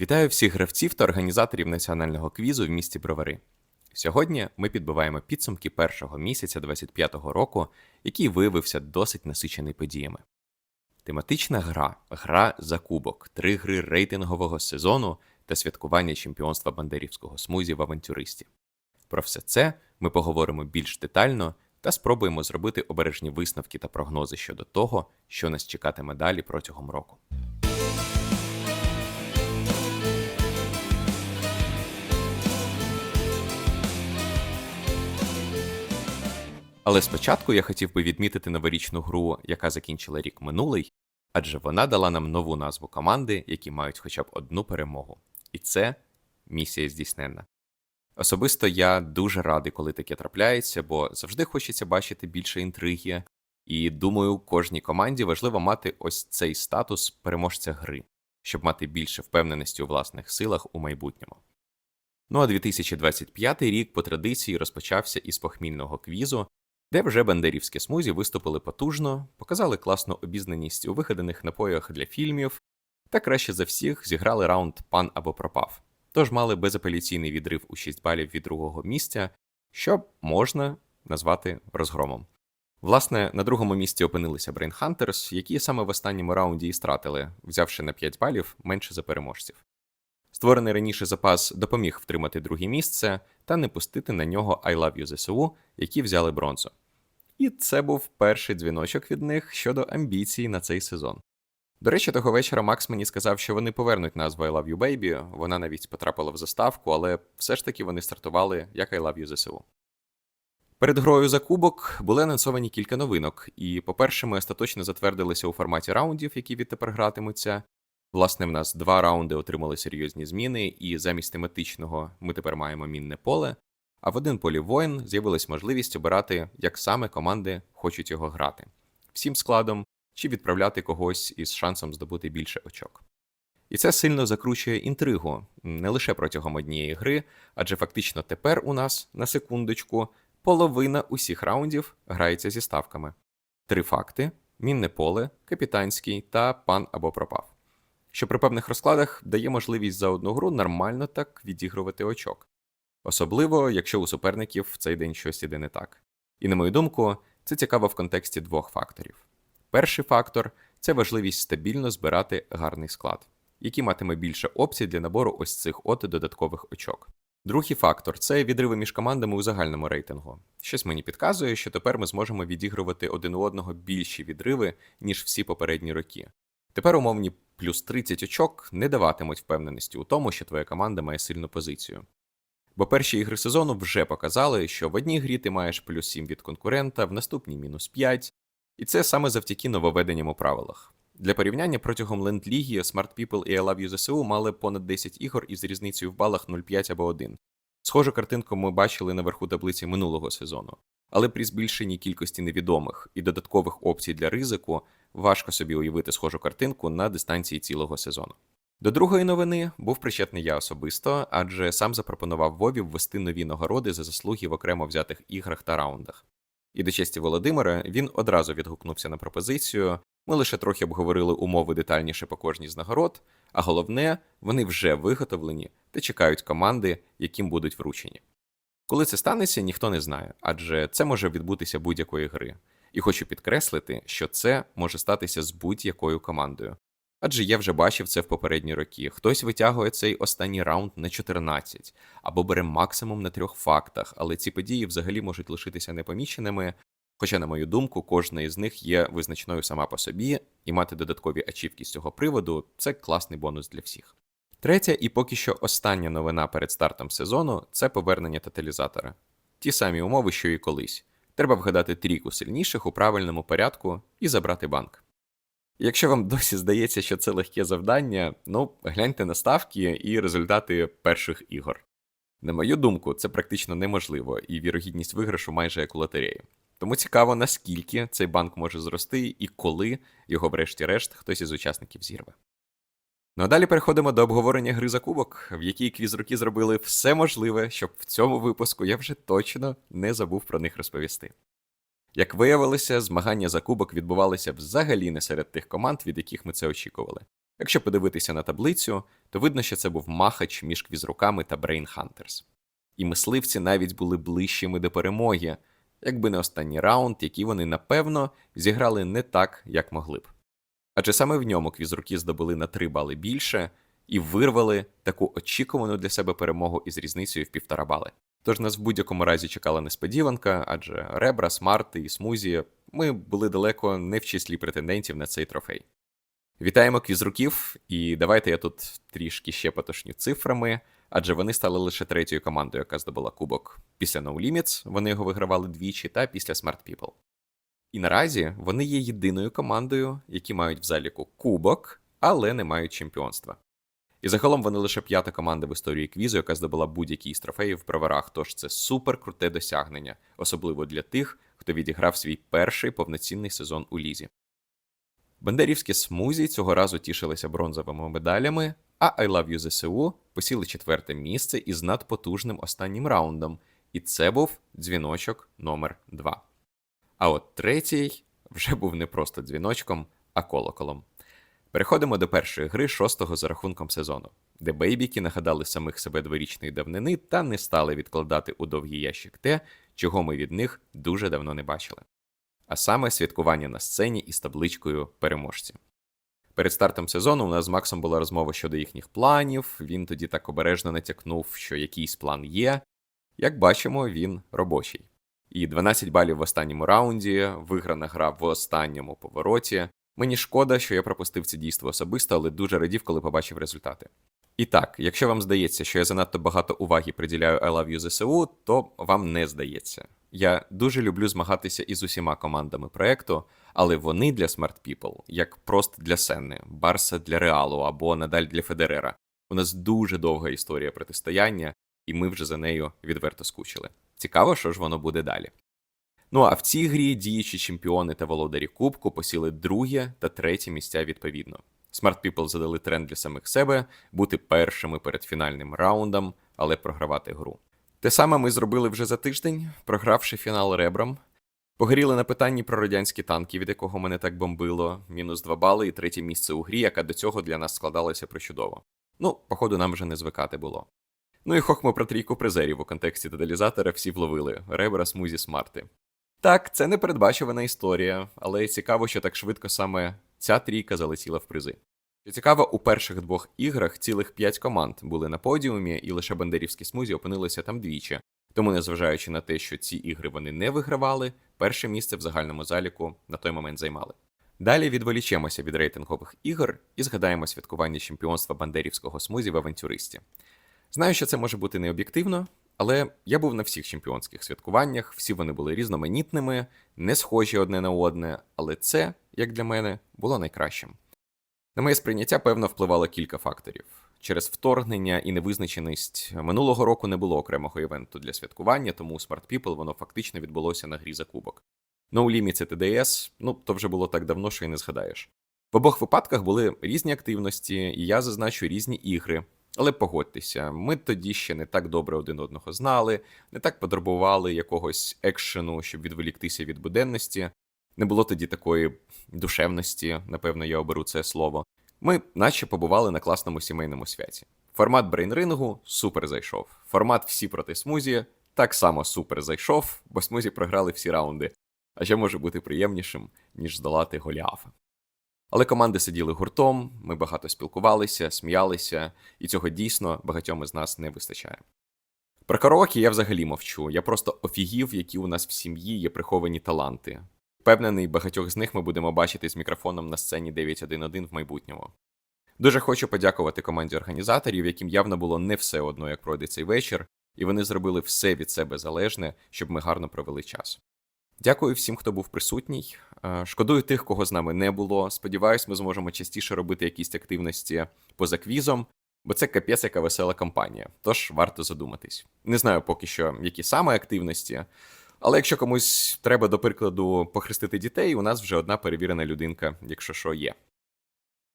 Вітаю всіх гравців та організаторів національного квізу в місті Бровари. Сьогодні ми підбиваємо підсумки першого місяця 25-го року, який виявився досить насичений подіями. Тематична гра, гра за кубок, три гри рейтингового сезону та святкування чемпіонства бандерівського смузі в авантюристі. Про все це ми поговоримо більш детально та спробуємо зробити обережні висновки та прогнози щодо того, що нас чекатиме далі протягом року. Але спочатку я хотів би відмітити новорічну гру, яка закінчила рік минулий, адже вона дала нам нову назву команди, які мають хоча б одну перемогу. І це місія здійсненна. Особисто я дуже радий, коли таке трапляється, бо завжди хочеться бачити більше інтриги, і думаю, кожній команді важливо мати ось цей статус переможця гри, щоб мати більше впевненості у власних силах у майбутньому. Ну а 2025 рік по традиції розпочався із похмільного квізу, де вже бандерівські смузі виступили потужно, показали класну обізнаність у вигаданих напоях для фільмів, та краще за всіх зіграли раунд пан або пропав. Тож мали безапеляційний відрив у 6 балів від другого місця, що можна назвати розгромом. Власне, на другому місці опинилися Hunters, які саме в останньому раунді і стратили, взявши на 5 балів менше за переможців. Створений раніше запас допоміг втримати друге місце та не пустити на нього I Love You ЗСУ, які взяли бронзу. І це був перший дзвіночок від них щодо амбіцій на цей сезон. До речі, того вечора Макс мені сказав, що вони повернуть назву I Love You Baby, вона навіть потрапила в заставку, але все ж таки вони стартували як I Love You ЗСУ. Перед грою за кубок були анонсовані кілька новинок, і, по-перше, ми остаточно затвердилися у форматі раундів, які відтепер гратимуться. Власне, в нас два раунди отримали серйозні зміни, і замість тематичного ми тепер маємо мінне поле. А в один полі воїн з'явилась можливість обирати, як саме команди хочуть його грати, всім складом чи відправляти когось із шансом здобути більше очок. І це сильно закручує інтригу не лише протягом однієї гри, адже фактично тепер у нас, на секундочку, половина усіх раундів грається зі ставками: три факти: мінне поле, капітанський та пан або пропав що при певних розкладах дає можливість за одну гру нормально так відігрувати очок. Особливо, якщо у суперників в цей день щось іде не так. І, на мою думку, це цікаво в контексті двох факторів. Перший фактор це важливість стабільно збирати гарний склад, який матиме більше опцій для набору ось цих от додаткових очок. Другий фактор це відриви між командами у загальному рейтингу. Щось мені підказує, що тепер ми зможемо відігрувати один у одного більші відриви, ніж всі попередні роки. Тепер умовні плюс 30 очок не даватимуть впевненості у тому, що твоя команда має сильну позицію. Бо перші ігри сезону вже показали, що в одній грі ти маєш плюс 7 від конкурента, в наступній мінус 5, і це саме завдяки нововведенням у правилах. Для порівняння протягом ленд-ліги Smart People і I Love You ZSU мали понад 10 ігор із різницею в балах 0,5 або 1. Схожу картинку ми бачили наверху таблиці минулого сезону. Але при збільшенні кількості невідомих і додаткових опцій для ризику важко собі уявити схожу картинку на дистанції цілого сезону. До другої новини був причетний я особисто, адже сам запропонував Вові ввести нові нагороди за заслуги в окремо взятих іграх та раундах. І до честі Володимира він одразу відгукнувся на пропозицію. Ми лише трохи обговорили умови детальніше по кожній з нагород, а головне, вони вже виготовлені та чекають команди, яким будуть вручені. Коли це станеться, ніхто не знає, адже це може відбутися будь-якої гри. І хочу підкреслити, що це може статися з будь-якою командою. Адже я вже бачив це в попередні роки. Хтось витягує цей останній раунд на 14 або бере максимум на трьох фактах, але ці події взагалі можуть лишитися непоміченими. Хоча, на мою думку, кожна із них є визначною сама по собі, і мати додаткові ачівки з цього приводу це класний бонус для всіх. Третя і поки що остання новина перед стартом сезону це повернення тоталізатора. Ті самі умови, що і колись. Треба вгадати трійку сильніших у правильному порядку і забрати банк. Якщо вам досі здається, що це легке завдання, ну гляньте на ставки і результати перших ігор. На мою думку, це практично неможливо, і вірогідність виграшу майже як у лотереї. Тому цікаво, наскільки цей банк може зрости і коли його, врешті-решт, хтось із учасників зірве. Ну а далі переходимо до обговорення гри за кубок, в якій квіз роки зробили все можливе, щоб в цьому випуску я вже точно не забув про них розповісти. Як виявилося, змагання за кубок відбувалися взагалі не серед тих команд, від яких ми це очікували. Якщо подивитися на таблицю, то видно, що це був махач між квізруками та Hunters. І мисливці навіть були ближчими до перемоги, якби не останній раунд, який вони, напевно, зіграли не так, як могли б. Адже саме в ньому квізруки здобули на 3 бали більше і вирвали таку очікувану для себе перемогу із різницею в півтора бали. Тож нас в будь-якому разі чекала несподіванка, адже Ребра, Смарти і Смузі ми були далеко не в числі претендентів на цей трофей. Вітаємо квізруків, і давайте я тут трішки ще потошню цифрами, адже вони стали лише третьою командою, яка здобула кубок. Після No Limits вони його вигравали двічі, та після Smart People. І наразі вони є єдиною командою, які мають в заліку кубок, але не мають чемпіонства. І загалом вони лише п'ята команда в історії квізу, яка здобула будь-які із трофеїв в броварах, тож це супер круте досягнення, особливо для тих, хто відіграв свій перший повноцінний сезон у лізі. Бандерівські смузі цього разу тішилися бронзовими медалями, а I Love You ЗСУ посіли четверте місце із надпотужним останнім раундом, і це був дзвіночок номер 2 А от третій вже був не просто дзвіночком, а колоколом. Переходимо до першої гри шостого за рахунком сезону, де бейбіки нагадали самих себе дворічної давнини та не стали відкладати у довгий ящик те, чого ми від них дуже давно не бачили. А саме святкування на сцені із табличкою переможці. Перед стартом сезону у нас з Максом була розмова щодо їхніх планів. Він тоді так обережно натякнув, що якийсь план є. Як бачимо, він робочий. І 12 балів в останньому раунді, виграна гра в останньому повороті. Мені шкода, що я пропустив це дійство особисто, але дуже радів, коли побачив результати. І так, якщо вам здається, що я занадто багато уваги приділяю I Love You ЗСУ, то вам не здається. Я дуже люблю змагатися із усіма командами проекту, але вони для Smart People, як просто для Сенни, Барса для Реалу або Надаль для Федерера. У нас дуже довга історія протистояння, і ми вже за нею відверто скучили. Цікаво, що ж воно буде далі. Ну а в цій грі діючі чемпіони та володарі Кубку посіли друге та третє місця відповідно. Smart People задали тренд для самих себе бути першими перед фінальним раундом, але програвати гру. Те саме ми зробили вже за тиждень, програвши фінал ребрам. Погоріли на питанні про радянські танки, від якого мене так бомбило, мінус 2 бали і третє місце у грі, яка до цього для нас складалася причудово. Ну, походу, нам вже не звикати було. Ну і хохмо про трійку призерів у контексті тоталізатора всі вловили ребра, смузі, смарти. Так, це не передбачувана історія, але цікаво, що так швидко саме ця трійка залетіла в призи. Що цікаво, у перших двох іграх цілих п'ять команд були на подіумі, і лише бандерівські смузі опинилися там двічі. Тому, незважаючи на те, що ці ігри вони не вигравали, перше місце в загальному заліку на той момент займали. Далі відволічемося від рейтингових ігор і згадаємо святкування чемпіонства бандерівського смузі в авантюристі. Знаю, що це може бути необ'єктивно, але я був на всіх чемпіонських святкуваннях, всі вони були різноманітними, не схожі одне на одне, але це, як для мене, було найкращим. На моє сприйняття, певно, впливало кілька факторів. Через вторгнення і невизначеність минулого року не було окремого івенту для святкування, тому у Smart People воно фактично відбулося на грі за кубок. No Limits це TDS, ну то вже було так давно, що й не згадаєш. В обох випадках були різні активності, і я зазначу різні ігри. Але погодьтеся, ми тоді ще не так добре один одного знали, не так потребували якогось екшену, щоб відволіктися від буденності. Не було тоді такої душевності, напевно, я оберу це слово. Ми, наче, побували на класному сімейному святі. Формат брейнрингу супер зайшов. Формат всі проти смузі так само супер зайшов, бо смузі програли всі раунди. А що може бути приємнішим, ніж здолати Голіафа. Але команди сиділи гуртом, ми багато спілкувалися, сміялися, і цього дійсно багатьом із нас не вистачає. Про караоке я взагалі мовчу. Я просто офігів, які у нас в сім'ї є приховані таланти. Впевнений, багатьох з них ми будемо бачити з мікрофоном на сцені 9.1.1 в майбутньому. Дуже хочу подякувати команді організаторів, яким явно було не все одно, як пройде цей вечір, і вони зробили все від себе залежне, щоб ми гарно провели час. Дякую всім, хто був присутній. Е, Шкодую тих, кого з нами не було. Сподіваюсь, ми зможемо частіше робити якісь активності поза квізом, бо це капець яка весела кампанія, тож варто задуматись. Не знаю поки що, які саме активності, але якщо комусь треба, до прикладу, похрестити дітей, у нас вже одна перевірена людинка, якщо що є.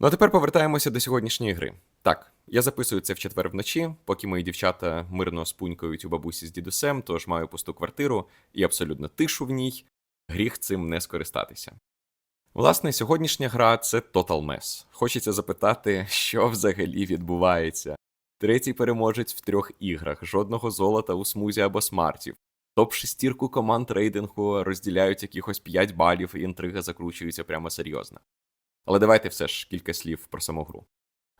Ну а тепер повертаємося до сьогоднішньої гри. Так, я записую це в четвер вночі, поки мої дівчата мирно спунькають у бабусі з дідусем, тож маю пусту квартиру і абсолютно тишу в ній, гріх цим не скористатися. Власне, сьогоднішня гра це Total Mess. Хочеться запитати, що взагалі відбувається. Третій переможець в трьох іграх, жодного золота у смузі або смартів. Топ-шестірку команд рейтингу розділяють якихось 5 балів, і інтрига закручується прямо серйозно. Але давайте все ж кілька слів про саму гру.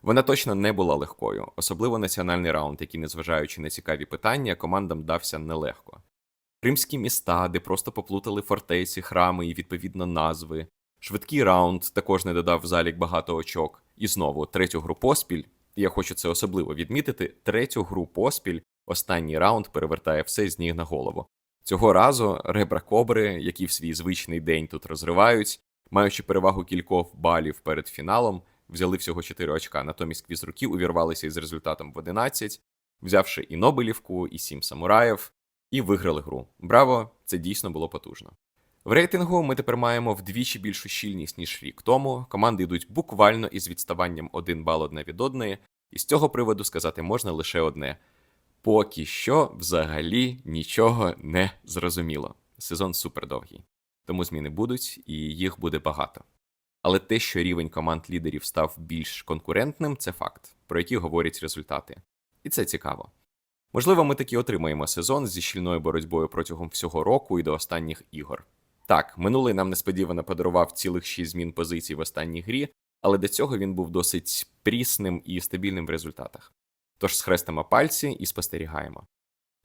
Вона точно не була легкою, особливо національний раунд, який, незважаючи на цікаві питання, командам дався нелегко. Римські міста, де просто поплутали фортеці, храми і відповідно назви. Швидкий раунд також не додав в залік багато очок. І знову третю гру поспіль. Я хочу це особливо відмітити. Третю гру поспіль останній раунд перевертає все з ніг на голову. Цього разу ребра кобри, які в свій звичний день тут розривають, маючи перевагу кількох балів перед фіналом, взяли всього 4 очка. Натомість квіз руки увірвалися із результатом в 11, взявши і Нобелівку, і 7 самураїв, і виграли гру. Браво! Це дійсно було потужно. В рейтингу ми тепер маємо вдвічі більшу щільність, ніж рік тому. Команди йдуть буквально із відставанням 1 бал одне від одної, і з цього приводу сказати можна лише одне: поки що взагалі нічого не зрозуміло. Сезон супер довгий, тому зміни будуть, і їх буде багато. Але те, що рівень команд лідерів став більш конкурентним, це факт, про який говорять результати. І це цікаво. Можливо, ми таки отримаємо сезон зі щільною боротьбою протягом всього року і до останніх ігор. Так, минулий нам несподівано подарував цілих 6 змін позицій в останній грі, але до цього він був досить прісним і стабільним в результатах. Тож схрестимо пальці і спостерігаємо.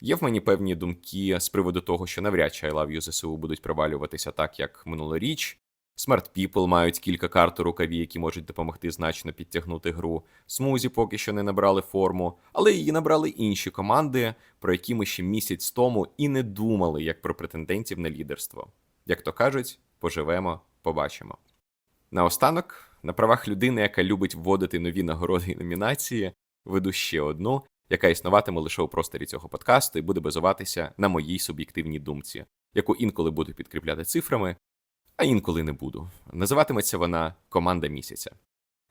Є в мені певні думки з приводу того, що навряд чи I Love You ЗСУ будуть провалюватися так, як минулоріч. Smart People мають кілька карт у рукаві, які можуть допомогти значно підтягнути гру. Смузі поки що не набрали форму, але її набрали інші команди, про які ми ще місяць тому і не думали як про претендентів на лідерство. Як то кажуть, поживемо, побачимо. Наостанок, на правах людини, яка любить вводити нові нагороди і номінації, веду ще одну, яка існуватиме лише у просторі цього подкасту і буде базуватися на моїй суб'єктивній думці, яку інколи буду підкріпляти цифрами, а інколи не буду. Називатиметься вона Команда місяця.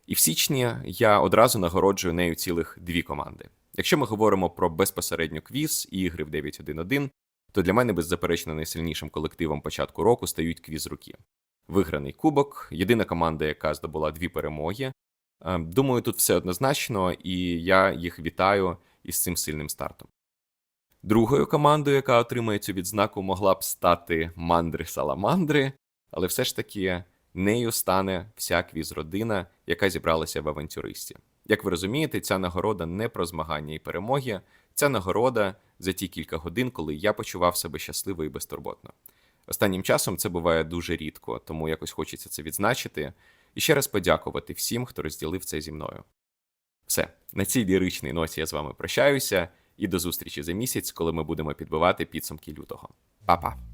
І в січні я одразу нагороджую нею цілих дві команди. Якщо ми говоримо про безпосередньо квіз і ігри в 9.1.1, то для мене беззаперечно найсильнішим колективом початку року стають квіз руки. Виграний кубок, єдина команда, яка здобула дві перемоги. Е, Думаю, тут все однозначно, і я їх вітаю із цим сильним стартом. Другою командою, яка отримає цю відзнаку, могла б стати Мандри Саламандри, але все ж таки нею стане вся квіз-родина, яка зібралася в авантюристі. Як ви розумієте, ця нагорода не про змагання і перемоги, ця нагорода за ті кілька годин, коли я почував себе щасливо і безтурботно. Останнім часом це буває дуже рідко, тому якось хочеться це відзначити і ще раз подякувати всім, хто розділив це зі мною. Все, на цій ліричній ноті я з вами прощаюся і до зустрічі за місяць, коли ми будемо підбивати підсумки лютого. Па-па!